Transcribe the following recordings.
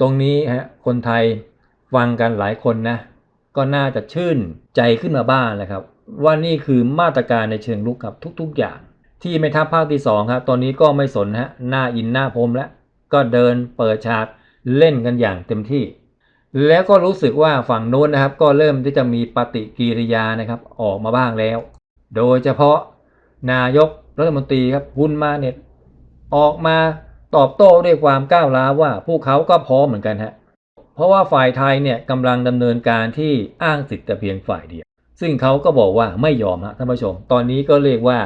ตรงนี้ฮะคนไทยฟังกันหลายคนนะก็น่าจะชื่นใจขึ้นมาบ้างแหละครับ ว่านี่คือมาตรการในเชิงลุกครับทุก ๆอย่าง ที่แม่ทัพภาคที่2ครับตอนนี้ก็ไม่สนฮะหน้าอินหน้าพรมแล้วก็เดินเปิดฉากเล่นกันอย่างเต็มที่ แล้วก็รู้สึกว่าฝั่งโน้นนะครับ ก็เริ่มที่จะมีปฏิกิริยานะครับออกมาบ้างแล้ว โดยเฉพาะนายกรัฐมนตรีครับฮุนมาเน็ตออกมา ตอบโต้ด้วยความก้าวร้าวว่าพวกเขาก็พร้อมเหมือนกันฮะเพราะว่าฝ่ายไทยเนี่ยกำลังดำเนินการที่อ้างสิทธิ์แต่เพียงฝ่ายเดียว ซึ่งเขาก็บอกว่าไม่ยอมฮะท่านผู้ชม ตอนนี้ก็เรียกว่า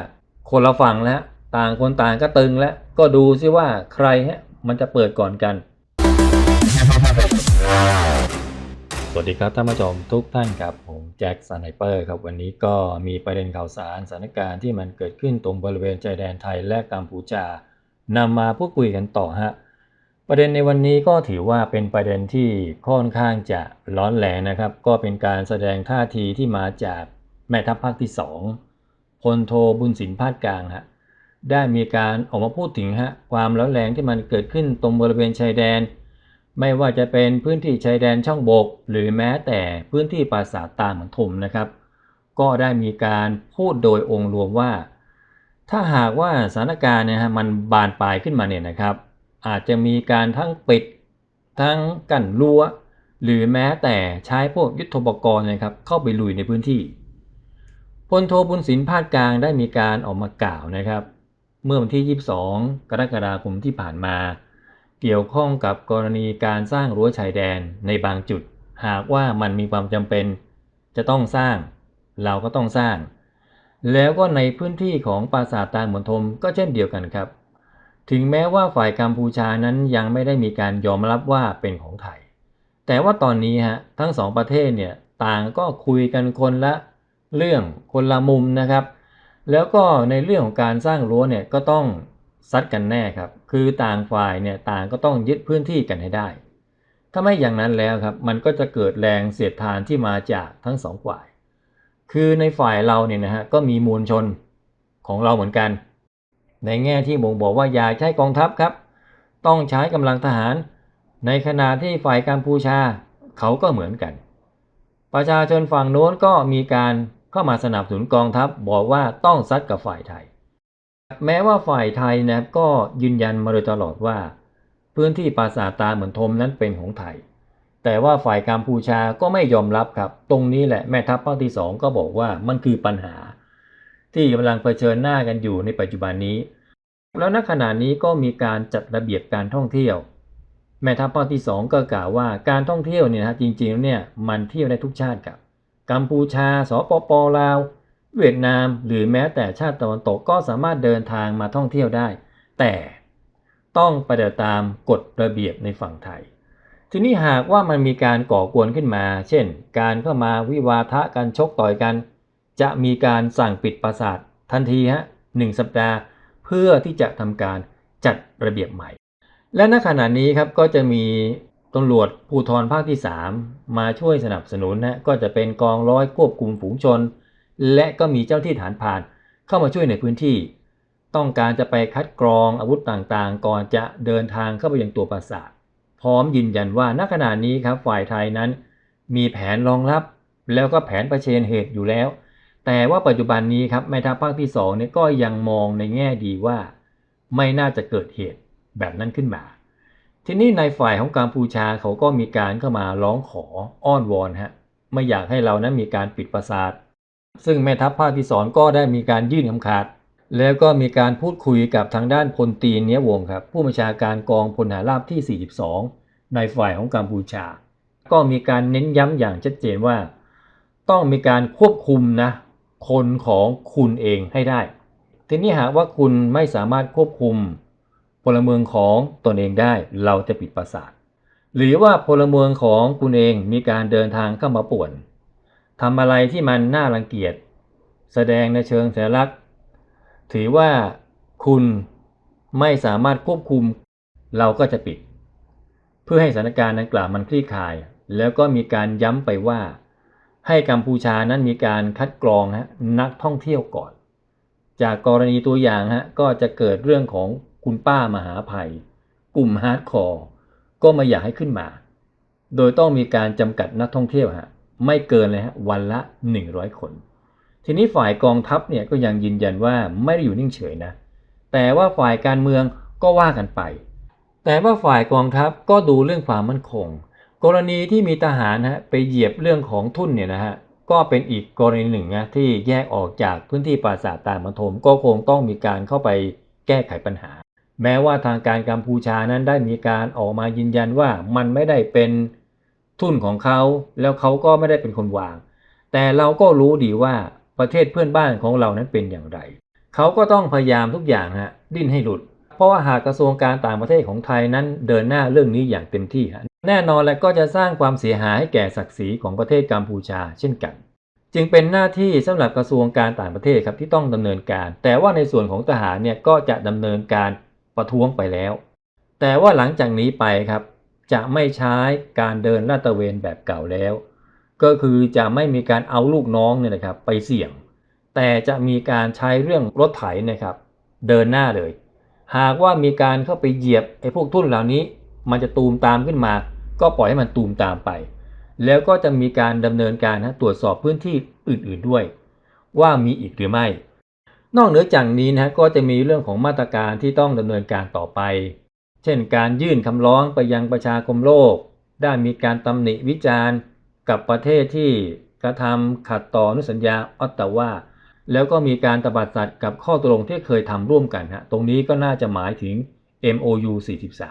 คนละฝั่งแล้วต่างคนต่างก็ตึงแล้วก็ดูซิว่าใครฮะมันจะเปิดก่อนกัน สวัสดีครับท่านผู้ชมทุกท่านครับผมแจ็คสไนเปอร์ครับวันนี้ก็มีประเด็นข่าวสารสถานการณ์ที่มันเกิดขึ้นตรงบริเวณชายแดนไทยและกัมพูชา นำมาพูดคุยกันต่อฮะประเด็นในวันนี้ก็ถือว่าเป็นประเด็นที่ค่อนข้างจะร้อนแรงนะครับ ก็เป็นการแสดงท่าทีที่มาจากแม่ทัพภาคที่2พลโทบุญสินพาดกลางฮะได้มีการออกมาพูดถึงฮะความร้อนแรงที่มันเกิดขึ้นตรงบริเวณชายแดน ไม่ว่าจะเป็นพื้นที่ชายแดนช่องบก หรือแม้แต่พื้นที่ปราสาทตาเหมือนถมนะครับ ก็ได้มีการพูดโดยองค์รวมว่า ถ้าหากว่าสถานการณ์เนี่ยฮะมันบานปลายขึ้นมาเนี่ยนะครับ อาจจะมีการทั้งปิดทั้งกั้นรั้วหรือแม้แต่ใช้พวกยุทธปกรณ์นะครับเข้าไปลุยในพื้นที่พลโทบุญสินภาคกลางได้มีการออกมากล่าวนะครับ เมื่อวันที่ 22 กรกฎาคมที่ผ่านมา เกี่ยวข้องกับกรณีการสร้างรั้วชายแดนในบางจุด หากว่ามันมีความจำเป็น จะต้องสร้าง เราก็ต้องสร้าง แล้วก็ในพื้นที่ของปราสาทตาเหมือนทมก็เช่นเดียวกันครับ ถึงแม้ว่าฝ่ายกัมพูชานั้นยังไม่ได้มีการยอมรับว่าเป็นของไทย แต่ว่าตอนนี้ฮะทั้งสองประเทศเนี่ยต่างก็คุยกันคนละเรื่องคนละมุมนะครับ แล้วก็ในเรื่องของการสร้างรั้วเนี่ยก็ต้องซัดกันแน่ครับ คือต่างฝ่ายเนี่ยต่างก็ต้องยึดพื้นที่กันให้ได้ ถ้าไม่อย่างนั้นแล้วครับ มันก็จะเกิดแรงเสียดทานที่มาจากทั้งสองฝ่าย คือในฝ่ายเราเนี่ยนะฮะก็มีมวลชนของเราเหมือนกัน ในแง่ที่บ่งบอกว่าอย่าใช้กองทัพครับ ต้องใช้กำลังทหาร ในขณะที่ฝ่ายกัมพูชาเขาก็เหมือนกัน ประชาชนฝั่งโน้นก็มีการเข้ามาสนับสนุนกองทัพบอกว่าต้องซัดกับฝ่ายไทย แม้ว่าฝ่ายไทยนะก็ยืนยันมาโดยตลอดว่า พื้นที่ปราสาทตาเหมือนทมนั้นเป็นของไทย แต่ว่าฝ่ายกัมพูชาก็ไม่ยอมรับครับ ตรงนี้แหละแม่ทัพภาคที่สองก็บอกว่ามันคือปัญหา ที่กำลังเผชิญหน้ากันอยู่ในปัจจุบันนี้ แล้วณขณะนี้ก็มีการจัดระเบียบการท่องเที่ยว แม่ทัพภาคที่สองก็กล่าวว่าการท่องเที่ยวเนี่ยนะจริงๆเนี่ยมันเที่ยวได้ทุกชาติครับกัมพูชา สปปลาว เวียดนาม หรือแม้แต่ชาติตะวันตกก็สามารถเดินทางมาท่องเที่ยวได้ แต่ต้องปฏิบัติตามกฎระเบียบในฝั่งไทย ทีนี้หากว่ามันมีการก่อกวนขึ้นมา เช่น การเข้ามาวิวาทะกันชกต่อยกัน จะมีการสั่งปิดปราสาททันทีฮะหนึ่งสัปดาห์ เพื่อที่จะทำการจัดระเบียบใหม่ และณขณะนี้ครับก็จะมีตำรวจภูธรภาคที่ 3 มาช่วยสนับสนุนนะก็จะเป็นกองร้อยควบคุมฝูงชน และก็มีเจ้าที่ฐานพรานเข้ามาช่วยในพื้นที่ ต้องการจะไปคัดกรองอาวุธต่างๆ ก่อนจะเดินทางเข้าไปยังตัวปราสาท พร้อมยืนยันว่าณขณะนี้ครับฝ่ายไทยนั้น มีแผนรองรับ แล้วก็แผนประเชิญเหตุอยู่แล้ว แต่ว่าปัจจุบันนี้ครับแม่ทัพภาคที่2เนี่ยก็ยังมองในแง่ดีว่า ไม่น่าจะเกิดเหตุแบบนั้นขึ้นมา ทีนี้ในฝ่ายของกัมพูชาเขาก็มีการเข้ามาร้องขออ้อนวอนฮะไม่อยากให้เรานั้นมีการปิดปราสาท ซึ่งแม่ทัพภาคที่สองก็ได้มีการยื่นคำขาด แล้วก็มีการพูดคุยกับทางด้านพลตรีเนี้ยวงครับ ผู้บัญชาการกองพลหาราบที่ 42 ในฝ่ายของกัมพูชา ก็มีการเน้นย้ำอย่างชัดเจนว่า ต้องมีการควบคุมนะ คนของคุณเองให้ได้ ทีนี้หากว่าคุณไม่สามารถควบคุมพลเมืองของตนเองได้เราจะปิดปราสาท หรือว่าพลเมืองของคุณเองมีการเดินทางเข้ามาป่วนทำอะไรที่มันน่ารังเกียจ แสดงในเชิงสัญลักษณ ถือว่าคุณไม่สามารถควบคุม เราก็จะปิด เพื่อให้สถานการณ์ดังกล่าวมันคลี่คลาย แล้วก็มีการย้ำไปว่า ให้กัมพูชานั้นมีการคัดกรองฮะนักท่องเที่ยวก่อน จากกรณีตัวอย่างฮะก็จะเกิดเรื่องของคุณป้ามหาภัย กลุ่มฮาร์ดคอร์ก็ไม่อยากให้ขึ้นมา โดยต้องมีการจำกัดนักท่องเที่ยวฮะไม่เกินเลยฮะวันละ 100 คน ทีนี้ฝ่ายกองทัพเนี่ยก็ยังยืนยันว่าไม่ได้อยู่นิ่งเฉยนะ แต่ว่าฝ่ายการเมืองก็ว่ากันไป แต่ว่าฝ่ายกองทัพก็ดูเรื่องความมั่นคง กรณีที่มีทหารฮะไปเหยียบเรื่องของทุ่นเนี่ยนะฮะก็เป็นอีกกรณีหนึ่งนะที่แยกออกจากพื้นที่ปราสาทตามันทมก็คงต้องมีการเข้าไปแก้ไขปัญหา แม้ว่าทางการกัมพูชานั้นได้มีการออกมายืนยันว่ามันไม่ได้เป็นทุนของเขา แล้วเขาก็ไม่ได้เป็นคนวาง แต่เราก็รู้ดีว่า ประเทศเพื่อนบ้านของเรานั้นเป็นอย่างไร เขาก็ต้องพยายามทุกอย่างฮะดิ้นให้หลุด เพราะว่าหากกระทรวงการต่างประเทศของไทยนั้นเดินหน้าเรื่องนี้อย่างเต็มที่ฮะแน่นอนและก็จะสร้างความเสียหายให้แก่ศักดิ์ศรีของประเทศกัมพูชาเช่นกัน จึงเป็นหน้าที่สำหรับกระทรวงการต่างประเทศครับที่ต้องดำเนินการ แต่ว่าในส่วนของทหารเนี่ยก็จะดำเนินการประท้วงไปแล้ว แต่ว่าหลังจากนี้ไปครับจะไม่ใช้การเดินลาดตระเวนแบบเก่าแล้ว ก็คือจะไม่มีการเอาลูกน้องเนี่ยนะครับไปเสี่ยง แต่จะมีการใช้เรื่องรถไถนะครับ เดินหน้าเลย หากว่ามีการเข้าไปเหยียบไอ้พวกทุ่นเหล่านี้ มันจะตูมตามขึ้นมา ก็ปล่อยให้มันตูมตามไป แล้วก็จะมีการดำเนินการนะตรวจสอบพื้นที่อื่นๆด้วย ว่ามีอีกหรือไม่ นอกเหนือจากนี้นะก็จะมีเรื่องของมาตรการที่ต้องดำเนินการต่อไป เช่น การยื่นคำร้องไปยังประชาคมโลก ได้มีการตำหนิวิจารณ์ กับประเทศที่กระทำขัดต่ออนุสัญญาออตตาวาแล้วก็มีการตบัดสัตว์กับข้อตกลงที่เคยทำร่วมกันฮะตรงนี้ก็น่าจะหมายถึง MOU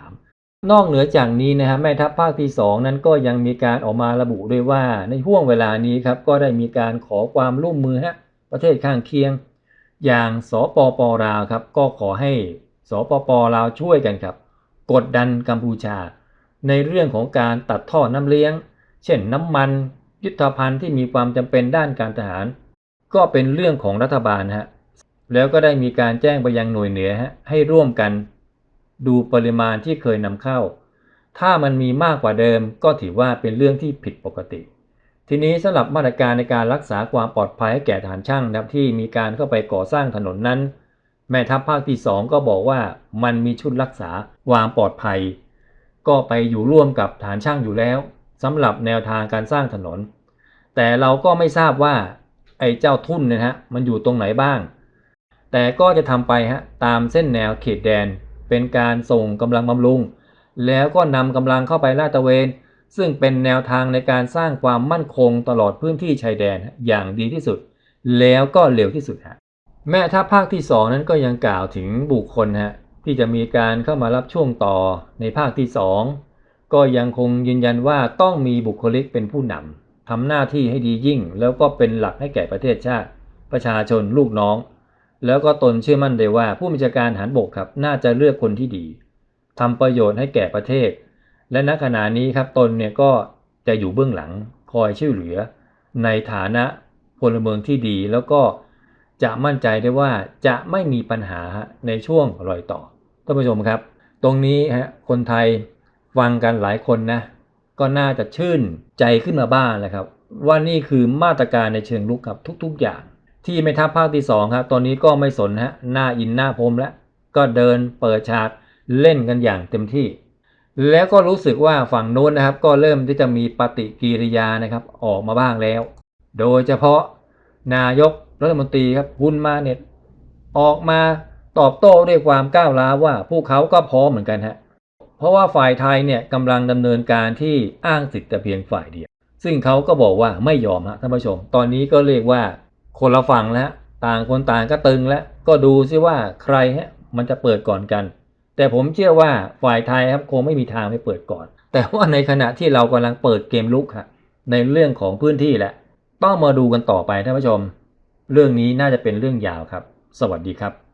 43 นอกเหนือจากนี้นะฮะแม่ทัพภาคที่ 2 นั้นก็ยังมีการออกมาระบุด้วยว่า ในห่วงเวลานี้ครับก็ได้มีการขอความร่วมมือฮะประเทศข้างเคียง อย่างสปปลาวครับก็ขอให้สปปลาวช่วยกันครับ กดดันกัมพูชา ในเรื่องของการตัดท่อน้ำเลี้ยง เช่นน้ำมันยุทธภัณฑ์ที่มีความจำเป็นด้านการทหาร ก็เป็นเรื่องของรัฐบาลฮะแล้วก็ได้มีการแจ้งไปยังหน่วยเหนือฮะให้ร่วมกัน ดูปริมาณที่เคยนำเข้า ถ้ามันมีมากกว่าเดิมก็ถือว่าเป็นเรื่องที่ผิดปกติ ทีนี้สำหรับมาตรการในการรักษาความปลอดภัยให้แก่ทหารช่างนะครับที่มีการเข้าไปก่อสร้างถนนนั้น แม่ทัพภาคที่ 2 ก็บอกว่ามันมีชุดรักษาความปลอดภัย ก็ไปอยู่ร่วมกับฐานช่างอยู่แล้ว สำหรับแนวทางการสร้างถนน แต่เราก็ไม่ทราบว่าไอ้เจ้าทุ่นนะฮะมันอยู่ตรงไหนบ้าง แต่ก็จะทำไปฮะตามเส้นแนวเขตแดน เป็นการส่งกำลังบำรุง แล้วก็นำกำลังเข้าไปลาดตระเวน ซึ่งเป็นแนวทางในการสร้างความมั่นคงตลอดพื้นที่ชายแดนอย่างดีที่สุด แล้วก็เร็วที่สุดฮะแม่ทัพภาคที่2นั้นก็ยังกล่าวถึงบุคคลฮะที่จะมีการเข้ามารับช่วงต่อในภาคที่2 ก็ยังคงยืนยันว่าต้องมีบุคลิกเป็นผู้นำทำหน้าที่ให้ดียิ่ง แล้วก็เป็นหลักให้แก่ประเทศชาติ ประชาชนลูกน้อง แล้วก็ตนเชื่อมั่นเลยว่า ผู้บัญชาการหารบกครับ น่าจะเลือกคนที่ดีทำประโยชน์ให้แก่ประเทศ และณขณะนี้ครับตนเนี่ยก็จะอยู่เบื้องหลังคอยช่วยเหลือ ในฐานะพลเมืองที่ดีแล้วก็จะมั่นใจได้ว่าจะไม่มีปัญหาในช่วงรอยต่อท่านผู้ชมครับ ตรงนี้ฮะคนไทย ฟังกันหลายคนนะ ก็น่าจะชื่นใจขึ้นมาบ้างแหละครับ ว่านี่คือมาตรการในเชิงลุกครับทุกๆอย่าง ที่ไม่ทัพภาคที่2ครับตอนนี้ก็ไม่สนฮะหน้าอินหน้าพรมแล้ว ก็เดินเปิดฉากเล่นกันอย่างเต็มที่ แล้วก็รู้สึกว่าฝั่งโน้นนะครับ ก็เริ่มที่จะมีปฏิกิริยานะครับออกมาบ้างแล้ว โดยเฉพาะนายกรัฐมนตรีครับฮุนมาเน็ตออกมาตอบโต้ด้วยความก้าวร้าวว่าพวกเขาก็พร้อมเหมือนกันฮะ เพราะว่าฝ่ายไทยเนี่ยกำลังดำเนินการที่อ้างสิทธิ์แต่เพียงฝ่ายเดียว ซึ่งเขาก็บอกว่าไม่ยอมฮะท่านผู้ชม ตอนนี้ก็เรียกว่าคนละฝั่งแล้วต่างคนต่างก็ตึงแล้วก็ดูซิว่าใครฮะมันจะเปิดก่อนกัน แต่ผมเชื่อว่าฝ่ายไทยครับคงไม่มีทางไม่เปิดก่อน แต่ว่าในขณะที่เรากำลังเปิดเกมลุกฮะในเรื่องของพื้นที่แหละ ต้องมาดูกันต่อไปท่านผู้ชม เรื่องนี้น่าจะเป็นเรื่องยาวครับ สวัสดีครับ